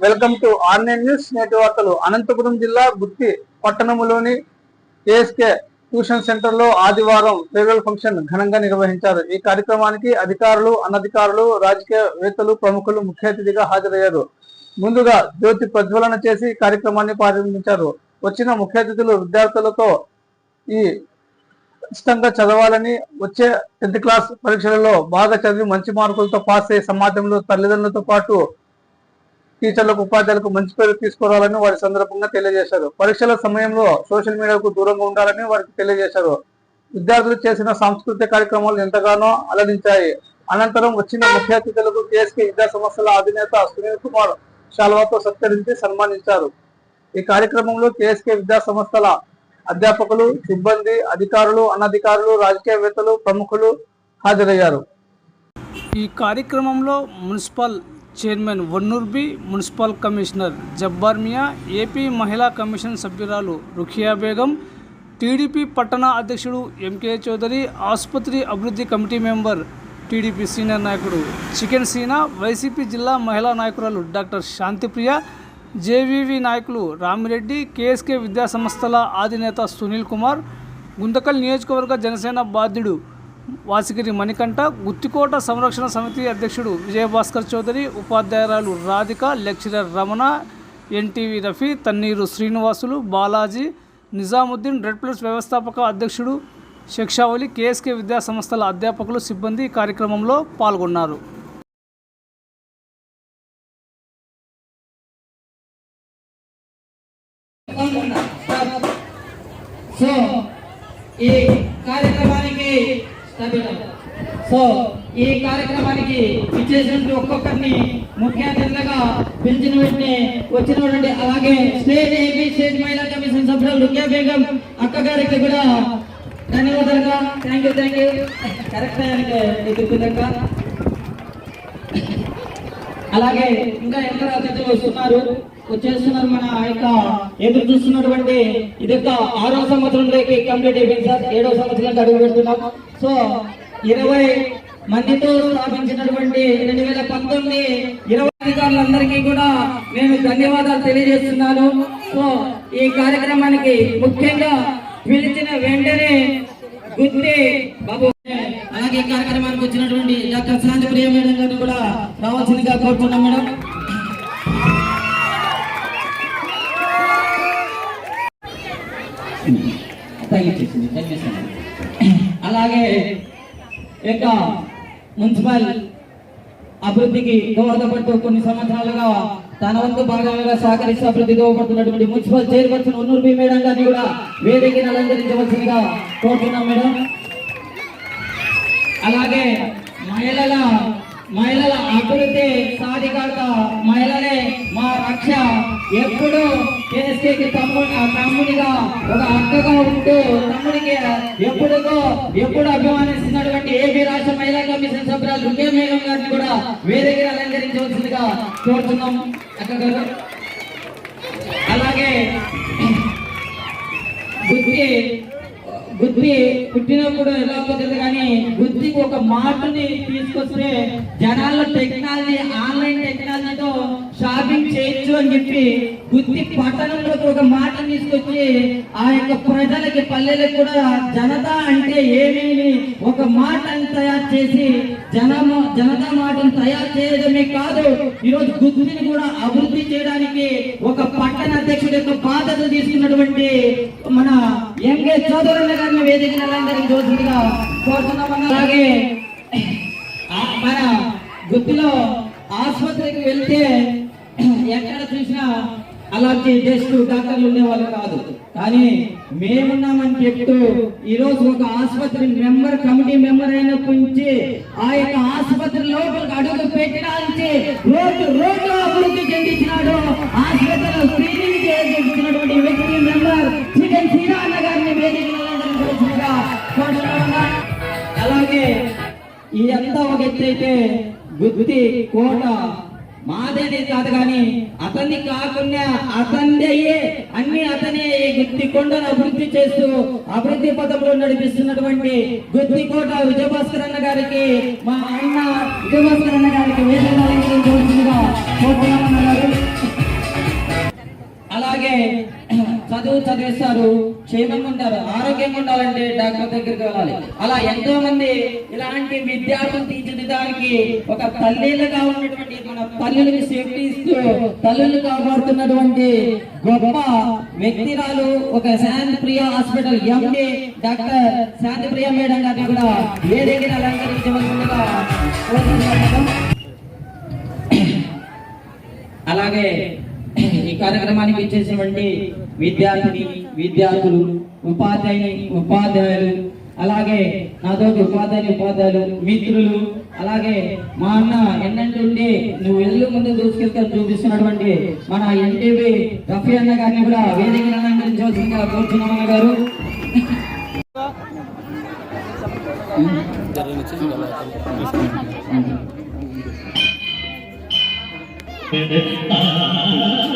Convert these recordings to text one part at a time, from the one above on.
Welcome to online news నేటి వార్తలు అనంతపురం జిల్లా గుత్తి పట్టణంలోని ఏఎస్కే ట్యూషన్ సెంటర్లో ఆదివారం ఫేర్వెల్ ఫంక్షన్ ఘనంగా నిర్వహించారు. ఈ కార్యక్రమానికి అధికారులు అనధికారులు రాజకీయవేత్తలు ప్రముఖులు ముఖ్య అతిథిగా హాజరయ్యారు. ముందుగా జ్యోతి ప్రజ్వలన చేసి కార్యక్రమాన్ని ప్రారంభించారు. వచ్చిన ముఖ్య అతిథులు విద్యార్థులతో ఈ ఇష్టంగా చదవాలని వచ్చే టెన్త్ క్లాస్ పరీక్షలలో బాగా చదివి మంచి మార్కులతో పాస్ అయ్యే సమాజంలో తల్లిదండ్రులతో పాటు టీచర్లకు ఉపాధ్యాయులకు మంచి పేరు తీసుకురావాలని వారి సందర్భంగా తెలియజేశారు. పరీక్షల సమయంలో సోషల్ మీడియాకు దూరంగా ఉండాలని వారికి తెలియజేశారు. విద్యార్థులు చేసిన సాంస్కృతిక కార్యక్రమాలు ఎంతగానో అలరించాయి. అనంతరం వచ్చిన ముఖ్య అతిథులకు కేఎస్కే విద్యా సంస్థల అధినేత సునీల్ కుమార్ శాల్వాతో సత్కరించి సన్మానించారు. ఈ కార్యక్రమంలో కేఎస్కే విద్యా సంస్థల అధ్యాపకులు సిబ్బంది అధికారులు అనధికారులు రాజకీయవేత్తలు ప్రముఖులు హాజరయ్యారు. ఈ కార్యక్రమంలో municipal chairman Vannurbi municipal commissioner Jabbar Miya AP మహిళా కమిషన్ సభ్యురాలు రుఖియా బేగం టీడీపీ పట్టణ అధ్యక్షుడు ఎంకే చౌదరి ఆసుపత్రి అభివృద్ధి కమిటీ మెంబర్ టీడీపీ సీనియర్ నాయకుడు చికెన్ సీనా వైసీపీ జిల్లా మహిళా నాయకురాలు డాక్టర్ శాంతిప్రియ జేవీవి నాయకులు రామిరెడ్డి కేఎస్కే విద్యాసంస్థల అధినేత సునీల్ కుమార్ గుంతకల్ నియోజకవర్గ జనసేన బాధ్యుడు వాసిగిరి మణికంఠ గుత్తికోట సంరక్షణ సమితి అధ్యక్షుడు విజయభాస్కర్ చౌదరి ఉపాధ్యాయురాలు Radhika lecturer Ramana NTV Rafi Tanneeru Srinivasulu Balaji Nizamuddin red plus వ్యవస్థాపక అధ్యక్షుడు శిక్షావళి కేఎస్కే విద్యాసంస్థల అధ్యాపకులు సిబ్బంది కార్యక్రమంలో పాల్గొన్నారు. సో ఈ కార్యక్రమానికి సో ఈ కార్యక్రమానికి ఇచ్చేసినటువంటి ఒక్కొక్కరిని ముఖ్య అతిథులుగా పిలిచిన వెంటనే వచ్చినటువంటి అలాగే స్టేట్ ఏపీ స్టేట్ మహిళా కమిషన్ సభ్యులు రుక్యా బేగం అక్క గారికి కూడా ధన్యవాదాలుగా thank you thank you correct టైంకి ఎదుర్కొందక్క అలాగే ఇంకా ఎందరో అతిథులు వస్తున్నారు. వచ్చేస్తున్నారు మన యొక్క ఎదురు చూస్తున్నటువంటి ఇది యొక్క ఆరో సంవత్సరంలోకి కంప్లీట్ అయిపోయింది సార్. ఏడో సంవత్సరానికి అడుగు పెడుతున్నాం. సో ఇరవై మందితో స్థాపించినటువంటి రెండు వేల పంతొమ్మిది ఇరవై అధికారులందరికీ కూడా నేను ధన్యవాదాలు తెలియజేస్తున్నాను. సో ఈ కార్యక్రమానికి ముఖ్యంగా పిలిచిన వెంటనే గుర్తి బాబు. అలాగే ఈ కార్యక్రమానికి వచ్చినటువంటి డాక్టర్ శాంతి ప్రియ మేడం గారు కూడా రావాల్సిందిగా కోరుతున్నాం మేడం. తగ్గించేసింది అలాగే ఈ యొక్క మున్సిపల్ అభివృద్ధికి దోహదపడుతూ కొన్ని సంవత్సరాలుగా తన వంతు భాగంగా సహకరిస్తూ అభివృద్ధి దోహపడుతున్నటువంటి municipal chairperson Unnuru B madam గారిని కూడా వేదికను అలంకరించవలసిందిగా కోరుతున్నాం మేడం. అలాగే మహిళల మహిళల అభివృద్ధి సాధికారత మహిళలే మా రక్ష ఎప్పుడు కేఎస్కేకి తమ్ముడు తమ్ముడిగా ఒక అక్కగా ఉంటూ తమ్ముడికి ఎప్పుడుగో ఎప్పుడు అభిమానిస్తున్నటువంటి ఏపీ రాష్ట్ర మహిళా కమిషన్ సభ్యురాలు దుర్గే మేఘం గారిని కూడా వేదికగా అలంకరించవలసిందిగా కోరుతున్నాం. అక్క గారు అలాగే బుద్ధి బుద్ధి పుట్టినప్పుడు ఎలా అవుతుంది కానీ బుద్ధికి ఒక మాటని తీసుకొస్తే జనాల్లో టెక్నాలజీ ఆన్లైన్ టెక్నాలజీతో షాపింగ్ చేయొచ్చు అని చెప్పి బుద్ధి పట్టణంలోకి ఒక మాట తీసుకొచ్చి ఆ యొక్క ప్రజలకి పల్లెలకు కూడా జనత అంటే ఏమేమి ఒక మాటను తయారు చేసి జనమ జనతా మాటను తయారు చేయడమే కాదు ఈరోజు బుద్ధిని కూడా అభివృద్ధి చేయడానికి ఒక పట్టణ అధ్యక్షుడి యొక్క బాధ్యత తీసుకున్నటువంటి మన ఎంకే చౌదరుల గారిని వేదికను అలంకరించి రోజులుగా కోరుతున్నాం అలాగే మన గుత్తిలో ఆసుపత్రికి వెళ్తే ఎక్కడ చూసినా అలాంటి టెస్ట్ డాక్టర్లు ఉండేవాళ్ళు కాదు. కానీ మేమున్నామని చెప్తూ ఈ రోజు ఒక ఆసుపత్రి మెంబర్ కమిటీ మెంబర్ అయినప్పటి నుంచి ఆ యొక్క ఆసుపత్రి లోపలికి అడుగు పెట్టడానికి రోడ్డు రోడ్డు అభివృద్ధి చెందించినాడు. ఆసుపత్రిలో స్క్రీనింగ్ చేయించినటువంటి వ్యక్తి మెంబర్ చికెన్ సీరా అలాగే ఇదంతా ఒక ఎత్తు అయితే గుత్తి కోట మాదేది కాదు కానీ అతన్ని కాకుండా అతన్ని అన్ని అతనే ఈ గుత్తి కొండను అభివృద్ధి చేస్తూ అభివృద్ధి పథంలో నడిపిస్తున్నటువంటి గుత్తి కోట విజయభాస్కర్ అన్న గారికి మా అన్న విజయభాస్కర్ అన్న గారికి వేదిక చదువు చదివిస్తారు క్షేమంగా ఉంటారు ఆరోగ్యంగా ఉండాలంటే డాక్టర్ దగ్గరికి వెళ్ళాలి. అలా ఎంతో మంది ఇలాంటి విద్యార్థులు తీర్చిదిద్దడానికి ఒక తల్లిలుగా ఉన్నటువంటి మన తల్లులకి సేఫ్టీ ఇస్తూ తల్లులు కాపాడుతున్నటువంటి గొప్ప వ్యక్తిరాలు ఒక Shanti Priya hospital MD doctor Shanti Priya madam గారిని కూడా వేదికను అలంకరించవలసిందిగా అలాగే కార్యక్రమానికి ఇచ్చేసినటువంటి విద్యార్థిని విద్యార్థులు ఉపాధ్యాయుని ఉపాధ్యాయులు అలాగే నాతోటి ఉపాధ్యాయులు ఉపాధ్యాయులు మిత్రులు అలాగే మా అన్న ఎన్నంటుండి నువ్వు ఎల్లు ముందు దూసుకెళ్తా చూపిస్తున్నటువంటి మన ఎన్టీవీ రఫీ అన్న గారిని కూడా వేదిక అలంకరించవలసిందిగా కోరుతున్నామన్న గారు Thank hmm. you.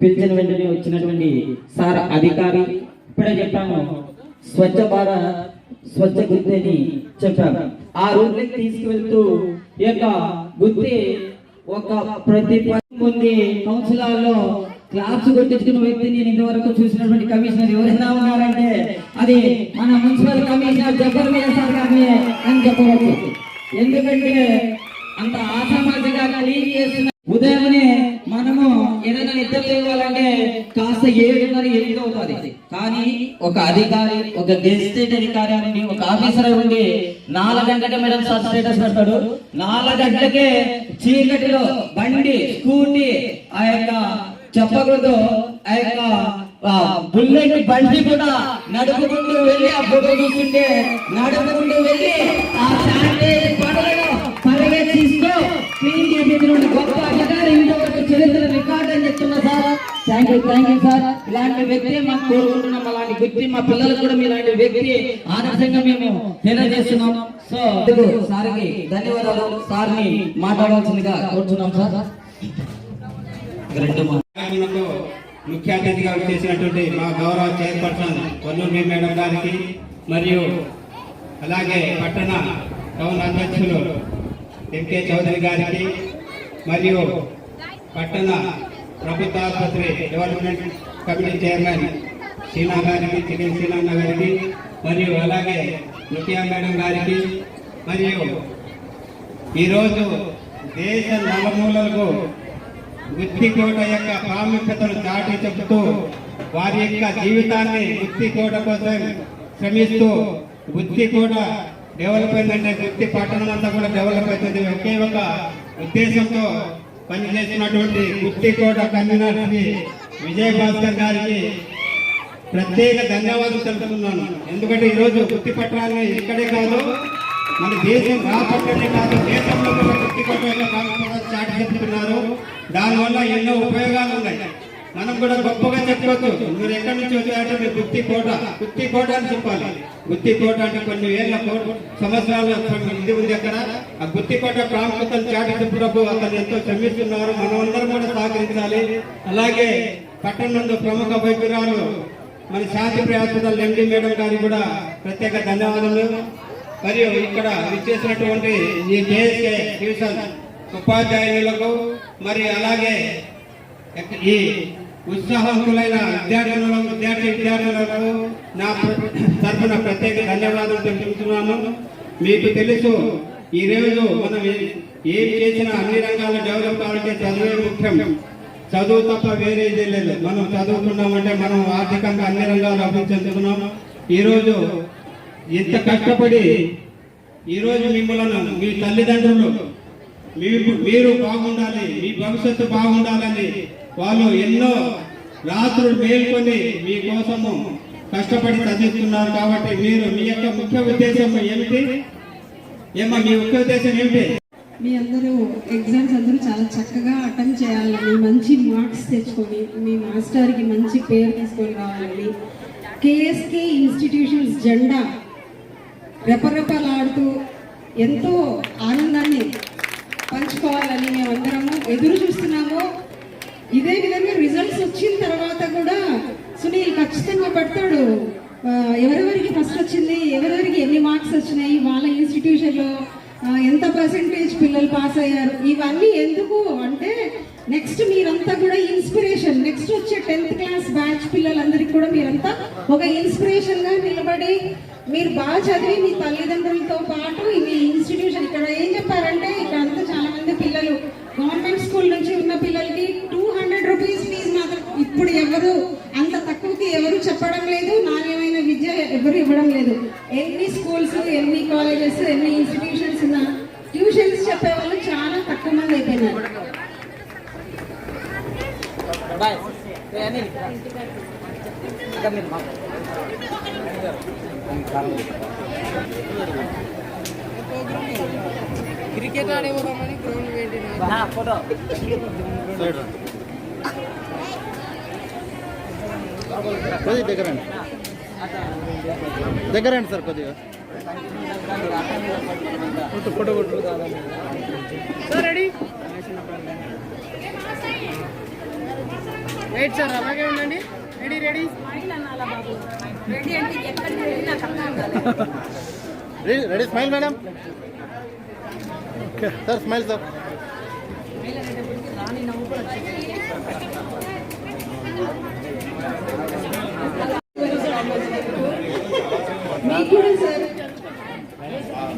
పిలిచిన వెంటనే వచ్చినటువంటి సార్ అధికారి ఇప్పుడే చెప్పాము. స్వచ్ఛ భారత్ స్వచ్ఛ గుర్తి అని చెప్పాము ఆ రోడ్లకి తీసుకువెళ్తూ ఈ యొక్క గుర్తి ఒక ప్రతి పొంది కౌన్సిలర్లో క్లాప్స్ కొట్టించుకున్న వ్యక్తిని నేను ఇంతవరకు చూసినటువంటి కమిషనర్ ఎవరైనా ఉన్నారంటే అది మన మున్సిపల్ కమిషనర్ జబ్బర్ మీద సార్ గారిని అని చెప్పవచ్చు. ఎందుకంటే అంత ఆసామాజిగా క్లీన్ చేస్తున్న ఉదయమే మనము ఏదైనా నిద్ర లేవాలంటే కాస్త ఏడున్నర ఎనిమిది అవుతుంది. కానీ ఒక అధికారి ఒక గెస్టేట్ అధికారి అని ఒక ఆఫీసర్ ఉండి నాలుగు గంటలకే మేడం సార్ స్టేటస్ పెడతాడు. నాలుగు గంటలకే చీకటిలో బండి స్కూటీ ఆ యొక్క చెప్పకూడదు ఆ యొక్క బుల్లెట్ బండి కూడా నడుపుకుంటూ వెళ్ళి ఆ ఫోటో చూస్తుంటే నడుపుకుంటూ వెళ్ళి ఆ శానిటైజర్ క్లీన్ చేపించిన గొప్ప అధికారి ఇంతవరకు చరిత్ర రికార్డ్ అని చెప్తున్నా sir. Thank you thank you sir ఇలాంటి వ్యక్తి మాకు కోరుకుంటున్నాం. అలాంటి వ్యక్తి మా పిల్లలకు కూడా మీలాంటి వ్యక్తి ఆదర్శంగా మేము తెలియజేస్తున్నాం. సో సార్కి ధన్యవాదాలు. సార్ని మాట్లాడవలసిందిగా కోరుతున్నాం సార్ రెండు మా- కార్యక్రమంలో ముఖ్య అతిథిగా చేసినటువంటి మా గౌరవ చైర్పర్సన్ వల్లూరి మేడం గారికి మరియు అలాగే పట్టణ టౌన్ అధ్యక్షులు ఎంకే చౌదరి గారికి మరియు పట్టణ ప్రభుత్వ ఆసుపత్రి డెవలప్మెంట్ కమిటీ చైర్మన్ సీనా గారికి చికెన్ సీనన్న గారికి మరియు అలాగే ముఖ్య మేడం గారికి మరియు ఈరోజు దేశ నలుమూలలకు గుత్తికోట యొక్క ప్రాముఖ్యతను చాటి చెబుతూ వారి యొక్క జీవితాన్ని గుత్తికోట కోసం శ్రమిస్తూ గుత్తికోట డెవలప్ అయిందంటే తృప్తి పట్టణం అంతా కూడా డెవలప్ అవుతుంది. ఒకే ఒక ఉద్దేశంతో పనిచేస్తున్నటువంటి గుట్టికోట కన్వీనర్ విజయ భాస్కర్ గారికి ప్రత్యేక ధన్యవాదాలు తెలుపుతున్నాను. ఎందుకంటే ఈరోజు గుత్తి పట్టణాన్ని ఇక్కడే కాదు మన దేశం రాబట్టనే కాదు దేశంలో కూడా గుత్తి పట్ట యొక్క ప్రాముఖ్యత చాటి చెప్తున్నారు దానివల్ల ఎన్నో ఉపయోగాలు ఉన్నాయి మనం కూడా గొప్పగా చెప్పవచ్చు మీరు ఎక్కడి నుంచి వచ్చారంటే మీరు గుత్తి కోట. గుత్తి కోట అని చెప్పాలి. గుత్తి కోట అంటే కొన్ని వేల సంవత్సరాలు సంవత్సరాల ఇది ఉంది అక్కడ. ఆ గుత్తి కోట ప్రాముఖ్యతను చాటి చెప్పుటకు అతను ఎంతో శ్రమిస్తున్నారు. మనమందరం కూడా సహకరించాలి. అలాగే పట్టణంలో ప్రముఖ వైద్యురాలు మన శాంతి హాస్పిటల్ ఎండి మేడం గారికి కూడా ప్రత్యేక ధన్యవాదాలు మరియు ఇక్కడ విచ్చేసినటువంటి ఈ కేఎస్కే ట్యూషన్ ఉపాధ్యాయులకు మరి అలాగే ఈ ఉత్సాహములైన విద్యార్థులను విద్యార్థి విద్యార్థులకు నా తరఫున ప్రత్యేక ధన్యవాదాలు తెలుపుతున్నాను మీకు తెలుసు ఈ రోజు మనం ఏం చేసినా అన్ని రంగాల్లో డెవలప్ కావాలంటే చదువే ముఖ్యం. చదువు తప్ప వేరేది లేదు. మనం చదువుకున్నామంటే మనం ఆర్థికంగా అన్ని రంగాలు అభివృద్ధి ఈరోజు ఇంత కష్టపడి ఈరోజు మిమ్మల్ని మీ తల్లిదండ్రులు మీరు బాగుండాలి మీ భవిష్యత్తు బాగుండాలని వాళ్ళు ఎన్నో రాత్రులు మేల్కొని మీకోసము కష్టపడి చదివిస్తున్నారు కాబట్టి మీరు మీ యొక్క ముఖ్య ఉద్దేశం ఏమిటి? ఏమో మీ ముఖ్య ఉద్దేశం ఏమిటి? మీ అందరూ ఎగ్జామ్స్ అందరూ చాలా చక్కగా అటెంప్ట్ చేయాలని మంచి మార్క్స్ తెచ్చుకొని మీ మాస్టర్కి మంచి పేరు తీసుకొని రావాలని. కేఎస్కే ఇన్స్టిట్యూషన్స్ జెండా రెపరెపలాడుతూ ఎంతో ఆనందాన్ని పంచుకోవాలని మేమందరము ఎదురు చూస్తున్నాము. ఇదే విధంగా రిజల్ట్స్ వచ్చిన తర్వాత కూడా సునీల్ ఖచ్చితంగా పెడతాడు. ఎవరెవరికి ఫస్ట్ వచ్చింది ఎవరెవరికి ఎన్ని మార్క్స్ వచ్చినాయి వాళ్ళ ఇన్స్టిట్యూషన్లో ఎంత పర్సెంటేజ్ పిల్లలు పాస్ అయ్యారు ఇవన్నీ ఎందుకు అంటే నెక్స్ట్ మీరంతా కూడా ఇన్స్పిరేషన్ నెక్స్ట్ వచ్చే టెన్త్ క్లాస్ బ్యాచ్ పిల్లలందరికీ కూడా మీరంతా ఒక ఇన్స్పిరేషన్గా నిలబడి మీరు బాగా చదివి మీ తల్లిదండ్రులతో పాటు మీ ఇన్స్టిట్యూషన్ ఇక్కడ ఏం చెప్పారంటే ఇక్కడ అంతా చాలా మంది పిల్లలు గవర్నమెంట్ స్కూల్ నుంచి ఉన్న పిల్లలకి టూ హండ్రెడ్ రూపీస్ ఫీజు మాత్రం ఇప్పుడు ఎవరు అంత తక్కువకి ఎవరు చెప్పడం లేదు నాణ్యమైన విద్య ఎవరు ఇవ్వడం లేదు. ఎన్ని స్కూల్స్ ఎన్ని కాలేజెస్ ఎన్ని ఇన్స్టిట్యూషన్స్ ఉన్నా ట్యూషన్స్ చెప్పే వాళ్ళు చాలా తక్కువ మంది అయిపోయినారు. క్రికెట్ ఆడేపోదామని గ్రౌండ్ ఫోటో. కొద్దిగా దగ్గరండి. దగ్గరండి సార్ కొద్దిగా. ఫోటో కొట్టు సార్ రెడీ? సార్ అలాగే ఉండండి. Ready ready ready ready smile madam sir smile sir మీకు కూడా సార్.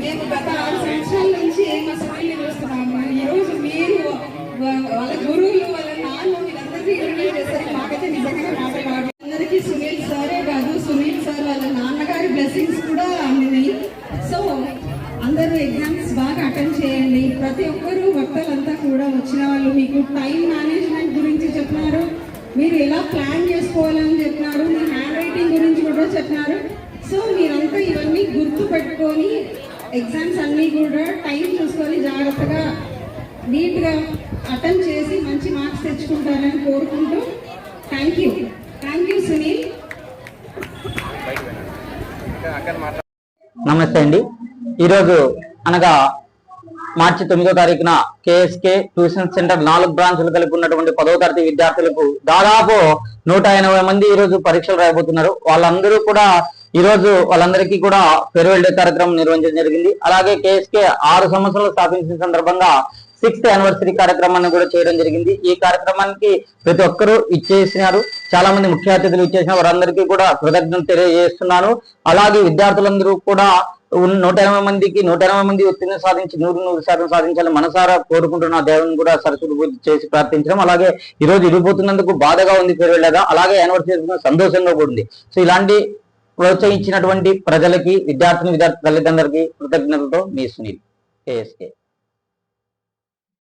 మేము గత ఆరు సంవత్సరాల నుంచి మా సునీల్ని చూస్తున్నాము. ఈరోజు మీరు వాళ్ళ గురువులు వాళ్ళ నాన్న వీళ్ళందరికీ ఇంట్రడ్యూస్ చేస్తారు మాకైతే నిజంగా మాట్లాడాలి అందరికీ సునీల్ సారే కాదు. సునీల్ సార్ వాళ్ళ నాన్నగారి బ్లెస్సింగ్స్ కూడా అందినాయి సో అందరూ ఎగ్జామ్స్ బాగా ప్రతి ఒక్కరూ వక్తలంతా కూడా వచ్చిన వాళ్ళు మీకు టైం మేనేజ్మెంట్ గురించి చెప్పినారు మీరు ఎలా ప్లాన్ చేసుకోవాలని చెప్పినారు మీ హ్యాండ్ రైటింగ్ గురించి కూడా చెప్పినారు. సో మీరంతా ఇవన్నీ గుర్తు పెట్టుకొని ఎగ్జామ్స్ అన్నీ కూడా టైం చూసుకొని జాగ్రత్తగా నీట్గా అటెంప్ట్ చేసి మంచి మార్క్స్ తెచ్చుకుంటారని కోరుకుంటూ thank you thank you Sunil నమస్తే అండి. ఈరోజు అనగా మార్చి తొమ్మిదో తారీఖున కేఎస్కే ట్యూషన్ సెంటర్ నాలుగు బ్రాంచ్లు కలిపి ఉన్నటువంటి పదో తరగతి విద్యార్థులకు దాదాపు నూట ఎనభై మంది ఈ రోజు పరీక్షలు రాయబోతున్నారు. వాళ్ళందరూ కూడా ఈ రోజు వాళ్ళందరికీ కూడా ఫెర్వెల్ డే కార్యక్రమం నిర్వహించడం జరిగింది. అలాగే కేఎస్కే ఆరు సంవత్సరాలు స్థాపించిన సందర్భంగా సిక్స్త్ యానివర్సరీ కార్యక్రమాన్ని కూడా చేయడం జరిగింది. ఈ కార్యక్రమానికి ప్రతి ఒక్కరూ ఇచ్చేసినారు. చాలా మంది ముఖ్య అతిథులు ఇచ్చేసిన వారందరికీ కూడా కృతజ్ఞతలు తెలియజేస్తున్నాను. అలాగే విద్యార్థులందరూ కూడా నూట ఎనభై మందికి నూట ఎనభై మంది ఉత్తీర్ణ సాధించి నూరు నూరు శాతం సాధించాలని మనసారా కోరుకుంటున్న దేవుని కూడా సరస్వతి పూజ చేసి ప్రార్థించడం. అలాగే ఈ రోజు ఇరిగిపోతున్నందుకు బాధగా ఉంది ఫేర్వెల్గా అలాగే యానివర్సరీ సంతోషంగా కూడా ఉంది. సో ఇలాంటి ప్రోత్సహించినటువంటి ప్రజలకి విద్యార్థిని విద్యార్థి తల్లిదండ్రులకి కృతజ్ఞతలతో మీ సునీల్ కేఎస్కే